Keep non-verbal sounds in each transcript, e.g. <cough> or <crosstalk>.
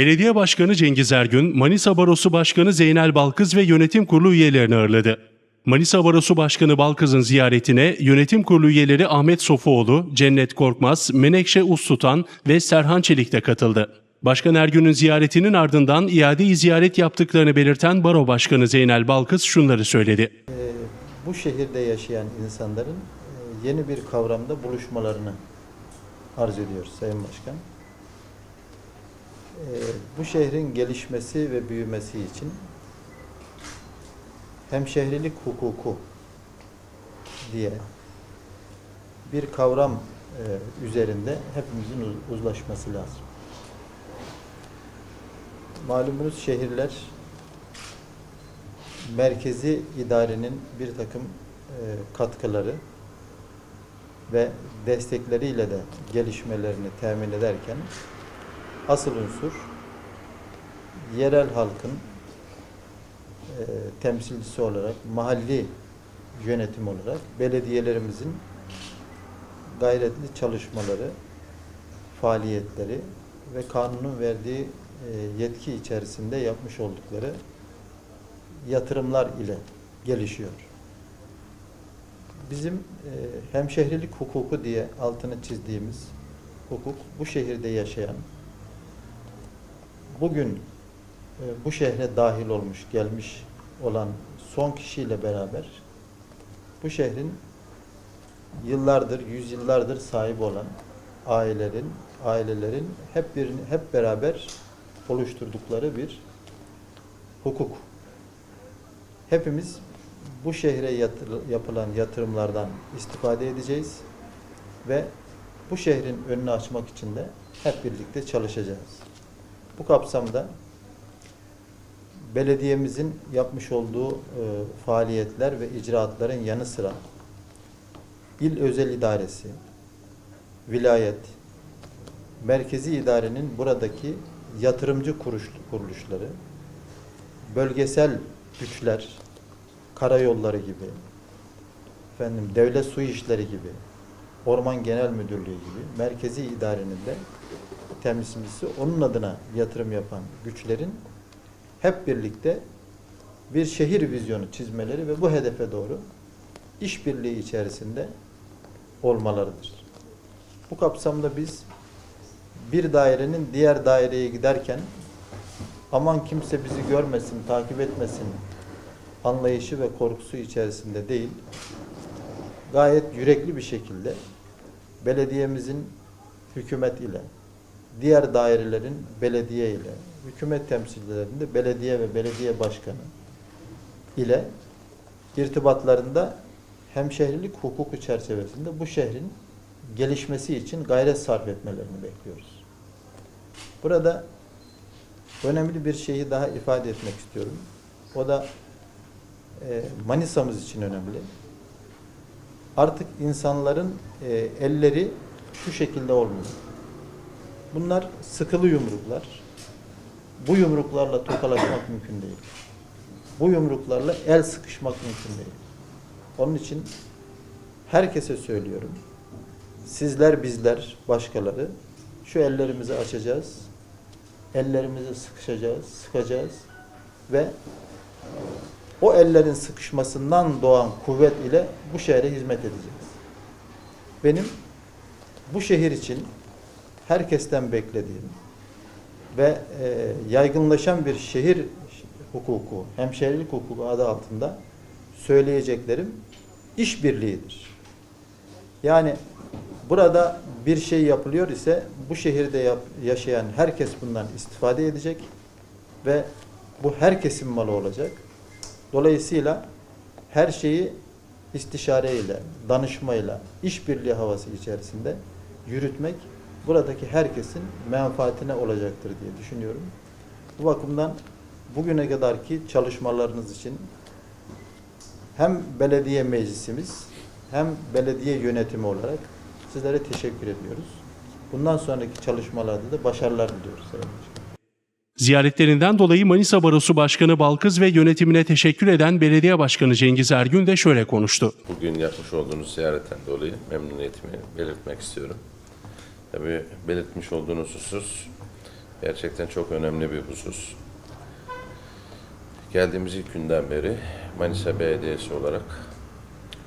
Belediye Başkanı Cengiz Ergün, Manisa Barosu Başkanı Zeynel Balkız ve yönetim kurulu üyelerini ağırladı. Manisa Barosu Başkanı Balkız'ın ziyaretine yönetim kurulu üyeleri Ahmet Sofuoğlu, Cennet Korkmaz, Menekşe Ustutan ve Serhan Çelik de katıldı. Başkan Ergün'ün ziyaretinin ardından iade ziyaret yaptıklarını belirten Baro Başkanı Zeynel Balkız şunları söyledi. Ee, bu şehirde yaşayan insanların e, yeni bir kavramda buluşmalarını arz ediyoruz Sayın Başkan. Ee, Bu şehrin gelişmesi ve büyümesi için hemşehrilik hukuku diye bir kavram e, üzerinde hepimizin uz- uzlaşması lazım. Malumunuz şehirler merkezi idarenin bir takım e, katkıları ve destekleriyle de gelişmelerini temin ederken asıl unsur yerel halkın e, temsilcisi olarak mahalli yönetim olarak belediyelerimizin gayretli çalışmaları, faaliyetleri ve kanunun verdiği e, yetki içerisinde yapmış oldukları yatırımlar ile gelişiyor. Bizim e, hemşehrilik hukuku diye altını çizdiğimiz hukuk bu şehirde yaşayan bugün e, bu şehre dahil olmuş, gelmiş olan son kişiyle beraber bu şehrin yıllardır, yüzyıllardır sahibi olan ailelerin, ailelerin hep birini, hep beraber oluşturdukları bir hukuk. Hepimiz bu şehre yatır- yapılan yatırımlardan istifade edeceğiz ve bu şehrin önünü açmak için de hep birlikte çalışacağız. Bu kapsamda belediyemizin yapmış olduğu e, faaliyetler ve icraatların yanı sıra il özel idaresi, vilayet, merkezi idarenin buradaki yatırımcı kuruş, kuruluşları, bölgesel güçler, karayolları gibi, efendim devlet su işleri gibi, orman genel müdürlüğü gibi merkezi idarenin de temsilcisi onun adına yatırım yapan güçlerin hep birlikte bir şehir vizyonu çizmeleri ve bu hedefe doğru işbirliği içerisinde olmalarıdır. Bu kapsamda biz bir dairenin diğer daireye giderken aman kimse bizi görmesin, takip etmesin anlayışı ve korkusu içerisinde değil, gayet yürekli bir şekilde belediyemizin hükümet ile, diğer dairelerin belediye ile, hükümet temsilcilerinde belediye ve belediye başkanı ile irtibatlarında hemşehrilik hukuku çerçevesinde bu şehrin gelişmesi için gayret sarf etmelerini bekliyoruz. Burada önemli bir şeyi daha ifade etmek istiyorum. O da e, Manisa'mız için önemli. Artık insanların e, elleri şu şekilde olmuyor. Bunlar sıkılı yumruklar. Bu yumruklarla tokalaşmak mümkün değil. Bu yumruklarla el sıkışmak mümkün değil. Onun için herkese söylüyorum. Sizler, bizler, başkaları şu ellerimizi açacağız. Ellerimizi sıkışacağız, sıkacağız ve o ellerin sıkışmasından doğan kuvvet ile bu şehre hizmet edeceğiz. Benim bu şehir için herkesten beklediğim ve e, yaygınlaşan bir şehir hukuku, hemşehrilik hukuku adı altında söyleyeceklerim işbirliğidir. Yani burada bir şey yapılıyor ise bu şehirde yap- yaşayan herkes bundan istifade edecek ve bu herkesin malı olacak. Dolayısıyla her şeyi istişareyle, danışmayla, işbirliği havası içerisinde yürütmek buradaki herkesin menfaatine olacaktır diye düşünüyorum. Bu bakımdan bugüne kadarki çalışmalarınız için hem belediye meclisimiz hem belediye yönetimi olarak sizlere teşekkür ediyoruz. Bundan sonraki çalışmalarda da başarılar diliyoruz Sayın Başkanım. Ziyaretlerinden dolayı Manisa Barosu Başkanı Balkız ve yönetimine teşekkür eden Belediye Başkanı Cengiz Ergün de şöyle konuştu. Bugün yapmış olduğunuz ziyaretten dolayı memnuniyetimi belirtmek istiyorum. Tabii belirtmiş olduğunuz husus Gerçekten çok önemli bir husus. Geldiğimiz ilk günden beri Manisa Belediyesi olarak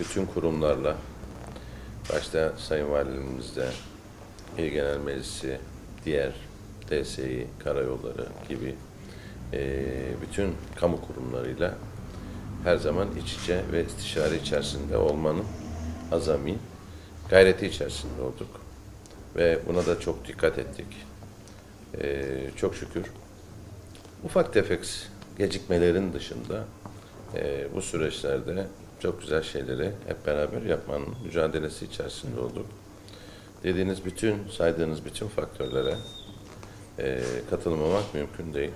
bütün kurumlarla, başta Sayın Valimizle, İl Genel Meclisi, diğer DSİ, Karayolları gibi eee, bütün kamu kurumlarıyla her zaman iç içe ve istişare içerisinde olmanın azami gayreti içerisinde olduk. Ve buna da çok dikkat ettik. Ee, çok şükür ufak tefek gecikmelerin dışında e, bu süreçlerde çok güzel şeyleri hep beraber yapmanın mücadelesi içerisinde olduk. Dediğiniz bütün, saydığınız bütün faktörlere e, katılmamak mümkün değil.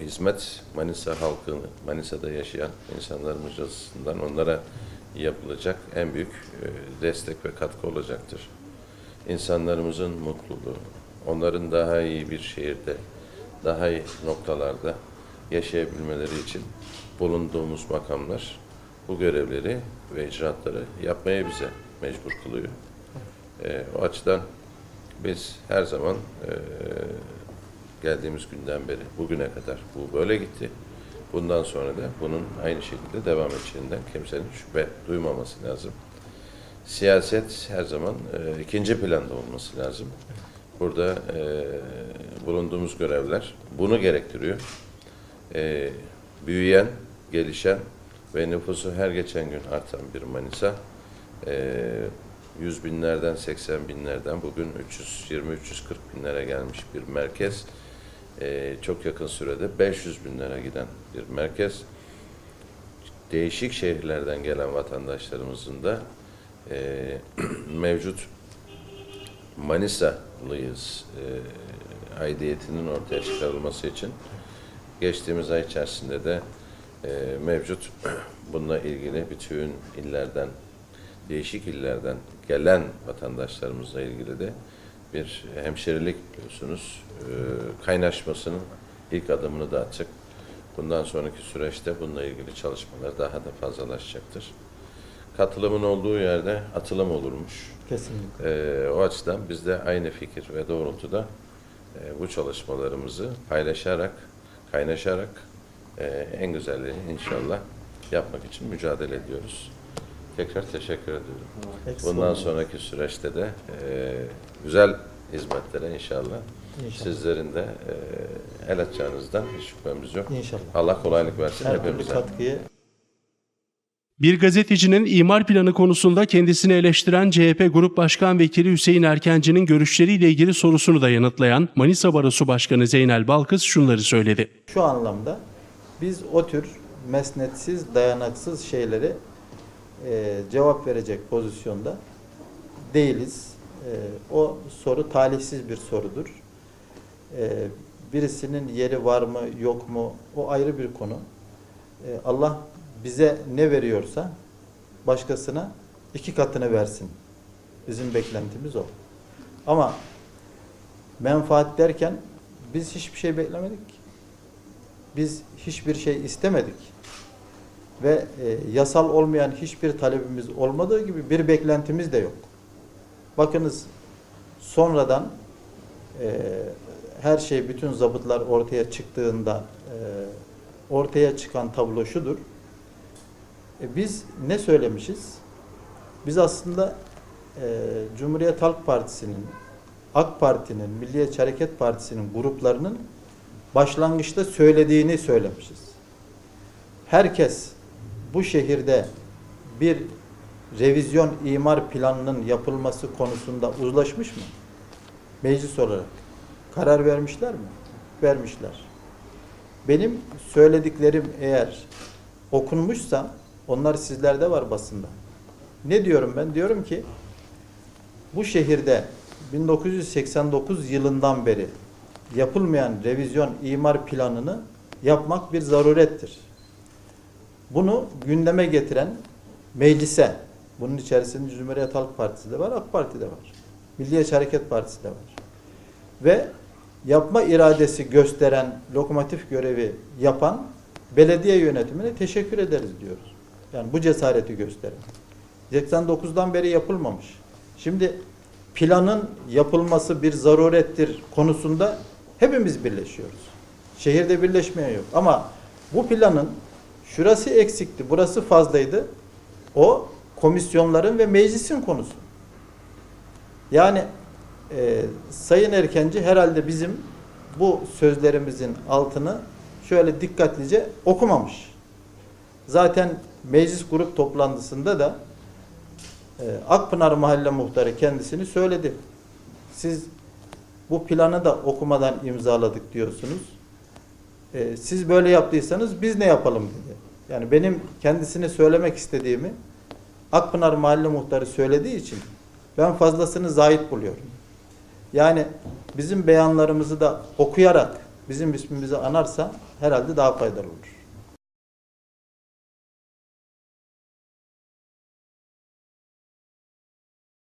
Hizmet Manisa halkını, Manisa'da yaşayan insanlarımız açısından onlara yapılacak en büyük e, destek ve katkı olacaktır. İnsanlarımızın mutluluğu, onların daha iyi bir şehirde, daha iyi noktalarda yaşayabilmeleri için bulunduğumuz makamlar bu görevleri ve icraatları yapmaya bize mecbur kılıyor. E, o açıdan biz her zaman e, geldiğimiz günden beri bugüne kadar bu böyle gitti. Bundan sonra da bunun aynı şekilde devam edeceğinden kimsenin şüphe duymaması lazım. Siyaset her zaman e, ikinci planda olması lazım. Burada e, bulunduğumuz görevler bunu gerektiriyor. E, büyüyen, gelişen ve nüfusu her geçen gün artan bir Manisa. E, yüz binlerden, 80 binlerden bugün 320-340 binlere gelmiş bir merkez. E, çok yakın sürede 500 binlere giden bir merkez. Değişik şehirlerden gelen vatandaşlarımızın da e, <clears throat> mevcut Manisa'lıyız e, aidiyetinin ortaya çıkarılması için geçtiğimiz ay içerisinde de e, mevcut <clears throat> bununla ilgili bütün illerden, değişik illerden gelen vatandaşlarımızla ilgili de bir hemşerilik biliyorsunuz e, kaynaşmasının ilk adımını da attık. Bundan sonraki süreçte bununla ilgili çalışmalar daha da fazlalaşacaktır. Katılımın olduğu yerde atılım olurmuş. Kesinlikle. Ee, o açıdan biz de aynı fikir ve doğrultuda e, bu çalışmalarımızı paylaşarak, kaynaşarak e, en güzelliğini inşallah yapmak için mücadele ediyoruz. Tekrar teşekkür ediyorum. Bundan sonraki süreçte de e, güzel hizmetlere inşallah, İnşallah. sizlerin de e, el atacağınızdan hiç şüphemiz yok. İnşallah. Allah kolaylık versin Her hepimize. katkıyı Bir gazetecinin imar planı konusunda kendisini eleştiren CHP Grup Başkan Vekili Hüseyin Erkenci'nin görüşleriyle ilgili sorusunu da yanıtlayan Manisa Barosu Başkanı Zeynel Balkız şunları söyledi. şu anlamda biz o tür mesnetsiz, dayanaksız şeyleri e, cevap verecek pozisyonda değiliz. E, o soru talihsiz bir sorudur. E, birisinin yeri var mı yok mu o ayrı bir konu. E, Allah bize ne veriyorsa başkasına iki katını versin. Bizim beklentimiz o. Ama menfaat derken biz hiçbir şey beklemedik. Biz hiçbir şey istemedik. Ve e, yasal olmayan hiçbir talebimiz olmadığı gibi bir beklentimiz de yok. Bakınız sonradan e, her şey, bütün zabıtlar ortaya çıktığında e, ortaya çıkan tablo şudur. E, biz ne söylemişiz? Biz aslında e, Cumhuriyet Halk Partisi'nin, AK Parti'nin, Milliyetçi Hareket Partisi'nin gruplarının başlangıçta söylediğini söylemişiz. Herkes bu şehirde bir revizyon imar planının yapılması konusunda uzlaşmış mı? Meclis olarak. Karar vermişler mi? Vermişler. Benim söylediklerim eğer okunmuşsa onlar sizlerde var basında. Ne diyorum ben? Diyorum ki bu şehirde 1989 yılından beri yapılmayan revizyon imar planını yapmak bir zarurettir. Bunu gündeme getiren meclise, bunun içerisinde Cumhuriyet Halk Partisi de var, AK Parti de var. Milliyetçi Hareket Partisi de var. Ve yapma iradesi gösteren, lokomotif görevi yapan belediye yönetimine teşekkür ederiz diyoruz. Yani bu cesareti gösteren. 89'dan beri yapılmamış. Şimdi planın yapılması bir zarurettir konusunda hepimiz birleşiyoruz. Şehirde birleşmeyen yok. Ama bu planın şurası eksikti, burası fazlaydı. O komisyonların ve meclisin konusu. Yani e, Sayın Erkenci herhalde bizim bu sözlerimizin altını şöyle dikkatlice okumamış. Zaten meclis grup toplantısında da e, Akpınar Mahalle Muhtarı kendisini söyledi. Siz bu planı da okumadan imzaladık diyorsunuz. E, siz böyle yaptıysanız biz ne yapalım dedi. Yani benim kendisine söylemek istediğimi Akpınar Mahalle Muhtarı söylediği için ben fazlasını zahit buluyorum. Yani bizim beyanlarımızı da okuyarak bizim ismimizi anarsa herhalde daha faydalı olur.